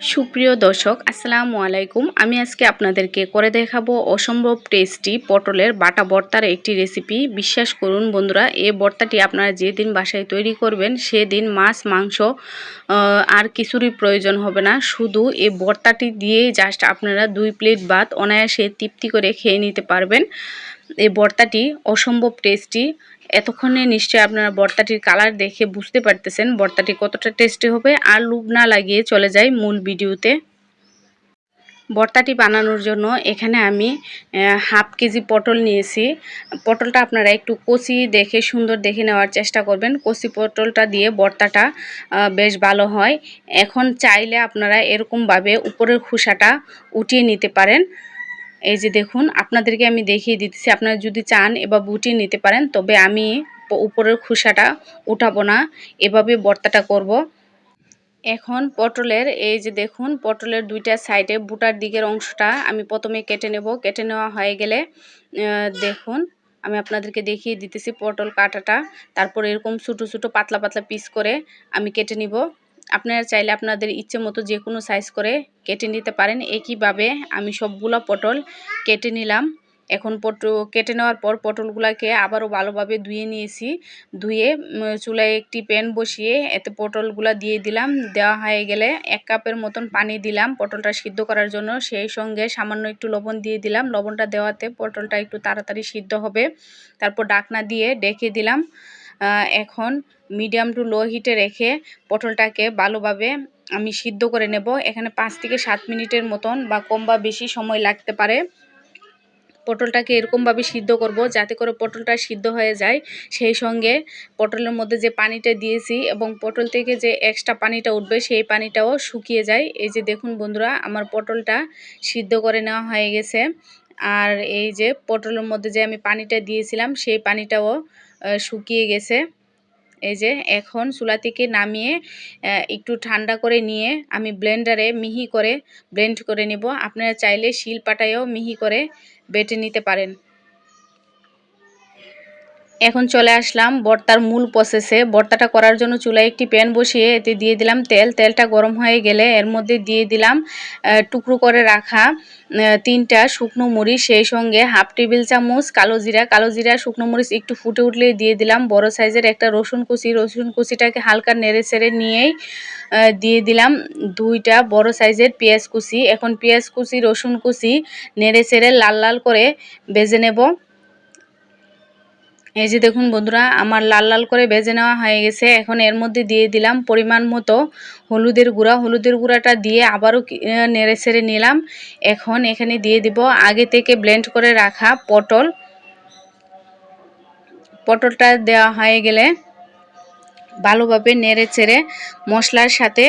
সুপ্রিয় দর্শক, আসসালামু আলাইকুম। আমি আজকে আপনাদেরকে করে দেখাবো অসম্ভব টেস্টি পটলের বাটা ভর্তার একটি রেসিপি। বিশ্বাস করুন বন্ধুরা এই ভর্তাটি আপনারা যেদিন বাসায় তৈরি করবেন, সেদিন মাছ, মাংস আর কিছুরই প্রয়োজন হবে না। শুধু এই ভর্তাটি দিয়েই জাস্ট আপনারা দুই প্লেট ভাত অনায়াসে তৃপ্তি করে খেয়ে নিতে পারবেন। এই ভর্তাটি অসম্ভব টেস্টি এতক্ষণে নিশ্চয়ই আপনারা বর্তাটির কালার দেখে বুঝতে পারতেছেন বর্তাটি কতটা টেস্টি হবে আর লুব না লাগিয়ে চলে যাই মূল ভিডিওতে। ভর্তাটি বানানোর জন্য এখানে আমি হাফ কেজি পটল নিয়েছি। পটলটা আপনারা একটু কচি দেখে সুন্দর দেখে নেওয়ার চেষ্টা করবেন। কচি পটলটা দিয়ে ভর্তাটা আহ, বেশ ভালো হয়। এখন চাইলে আপনারা এরকমভাবে উপরের খোসাটা উঠিয়ে নিতে পারেন। এই যে দেখুন, আপনাদেরকে আমি দেখিয়ে দিতেছি। আপনারা যদি চান এভাবে উঠিয়ে নিতে পারেন, তবে আমি উপরের খোসাটা উঠাবো না। এভাবে বর্তাটা করব। এখন পটলের, এই যে দেখুন, পটলের দুইটা সাইডে বুটার দিকের অংশটা আমি প্রথমে কেটে নেব। কেটে নেওয়া হয়ে গেলে দেখুন, আমি আপনাদেরকে দেখিয়ে দিতেছি পটল কাটাটা। তারপর এরকম ছোটো ছোটো, পাতলা পাতলা পিস করে আমি কেটে নিব। আপনারা চাইলে আপনাদের ইচ্ছে মতো যে কোনো সাইজ করে কেটে নিতে পারেন। একইভাবে আমি সবগুলো পটল কেটে নিলাম। এখন পটল কেটে নেওয়ার পর পটলগুলোকে আবারও ভালোভাবে ধুয়ে নিয়েছি। ধুয়ে চুলায় একটি প্যান বসিয়ে এতে পটলগুলো দিয়ে দিলাম। দেওয়া হয়ে গেলে এক কাপের মতন পানি দিলাম পটলটা সিদ্ধ করার জন্য। সেই সঙ্গে সামান্য একটু লবণ দিয়ে দিলাম। লবণটা দেওয়াতে পটলটা একটু তাড়াতাড়ি সিদ্ধ হবে। তারপর ডাকনা দিয়ে ডেকে দিলাম। এখন মিডিয়াম টু লো হিটে রেখে পটলটাকে ভালোভাবে আমি সিদ্ধ করে নেব। এখানে পাঁচ থেকে সাত মিনিটের মতন বা কম বা বেশি সময় লাগতে পারে। পটলটাকে এরকমভাবে সিদ্ধ করব যাতে করে পটলটা সিদ্ধ হয়ে যায়। সেই সঙ্গে পটলের মধ্যে যে পানিটা দিয়েছি এবং পটল থেকে যে এক্সট্রা পানিটা উঠবে সেই পানিটাও শুকিয়ে যায়। এই যে দেখুন বন্ধুরা, আমার পটলটা সিদ্ধ করে নেওয়া হয়ে গেছে। আর এই যে পটলের মধ্যে যে আমি পানিটা দিয়েছিলাম, সেই পানিটাও শুকিয়ে গেছে। এই যে এখন চুলা থেকে নামিয়ে একটু ঠান্ডা করে নিয়ে আমি ব্লেন্ডারে মিহি করে ব্লেন্ড করে নেব। আপনারা চাইলে শিল পাটায়ও মিহি করে বেটে নিতে পারেন। এখন চলে আসলাম বর্তার মূল প্রসেসে বর্তাটা করার জন্য চুলায় একটি প্যান বসিয়ে এতে দিয়ে দিলাম তেল। তেলটা গরম হয়ে গেলে এর মধ্যে দিয়ে দিলাম টুকরো করে রাখা তিনটা শুকনো মরিচ, সেই সঙ্গে হাফ টেবিল চামচ কালো জিরা। কালো জিরা, শুকনো মরিচ একটু ফুটে উঠলে দিয়ে দিলাম। বড় সাইজের একটা রসুন কুচি। রসুন কুচিটাকে হালকা নেড়ে চেড়ে নিয়েই দিয়ে দিলাম দুইটা বড় সাইজের পেঁয়াজ কুচি। এখন পেঁয়াজ কুচি, রসুন কুচি নেড়ে চেড়ে লাল লাল করে ভেজে নেব। এই যে দেখুন বন্ধুরা, আমার লাল লাল করে ভেজে নেওয়া হয়ে গেছে। এখন এর মধ্যে দিয়ে দিলাম পরিমাণ মতো হলুদের গুঁড়া। হলুদের গুঁড়াটা দিয়ে আবারও নেড়ে ছেড়ে নিলাম। এখন এখানে দিয়ে দিব আগে থেকে ব্লেন্ড করে রাখা পটল। পটলটা দেওয়া হয়ে গেলে ভালোভাবে নেড়ে চেড়ে মশলার সাথে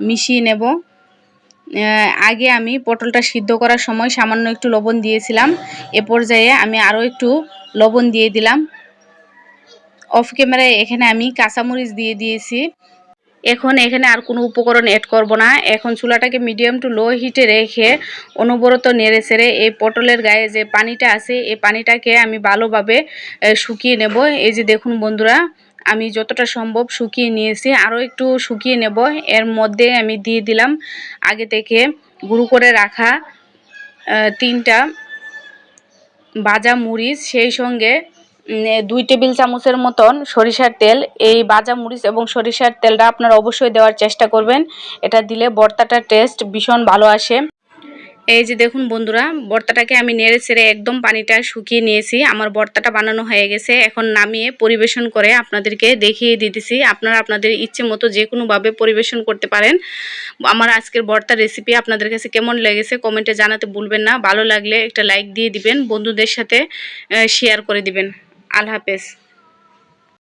মিশিয়ে নেব। আগে আমি পটলটা সিদ্ধ করার সময় সামান্য একটু লবণ দিয়েছিলাম। এ পর্যায়ে আমি আরও একটু লবণ দিয়ে দিলাম। অফ ক্যামেরায় এখানে আমি কাঁচামরিচ দিয়ে দিয়েছি। এখন এখানে আর কোনো উপকরণ অ্যাড করব না। এখন চুলাটাকে মিডিয়াম টু লো হিটে রেখে অনবরত নেড়ে ছেড়ে এই পটলের গায়ে যে পানিটা আছে, এই পানিটাকে আমি ভালোভাবে শুকিয়ে নেব। এই যে দেখুন বন্ধুরা, আমি যতটা সম্ভব শুকিয়ে নিয়েছি। আরও একটু শুকিয়ে নেব। এর মধ্যে আমি দিয়ে দিলাম আগে থেকে গুঁড়ো করে রাখা তিনটা ভাজা মরিচ। সেই সঙ্গে দুই টেবিল চামচের মতন সরিষার তেল। এই বাজা মরিচ এবং সরিষার তেলটা আপনারা অবশ্যই দেওয়ার চেষ্টা করবেন। এটা দিলে ভর্তাটার টেস্ট ভীষণ ভালো আসে। এই যে দেখুন বন্ধুরা, বর্তাটাকে আমি নেড়ে ছেড়ে একদম পানিটা শুকিয়ে নিয়েছি। আমার বর্তাটা বানানো হয়ে গেছে। এখন নামিয়ে পরিবেশন করে আপনাদেরকে দেখিয়ে দিতেছি। আপনারা আপনাদের ইচ্ছে মতো যে কোনোভাবে পরিবেশন করতে পারেন। আমার আজকের ভর্তা রেসিপি আপনাদের কাছে কেমন লেগেছে কমেন্টে জানাতে ভুলবেন না। ভালো লাগলে একটা লাইক দিয়ে দিবেন। বন্ধুদের সাথে শেয়ার করে দিবেন। আল্লাহ হাফেজ।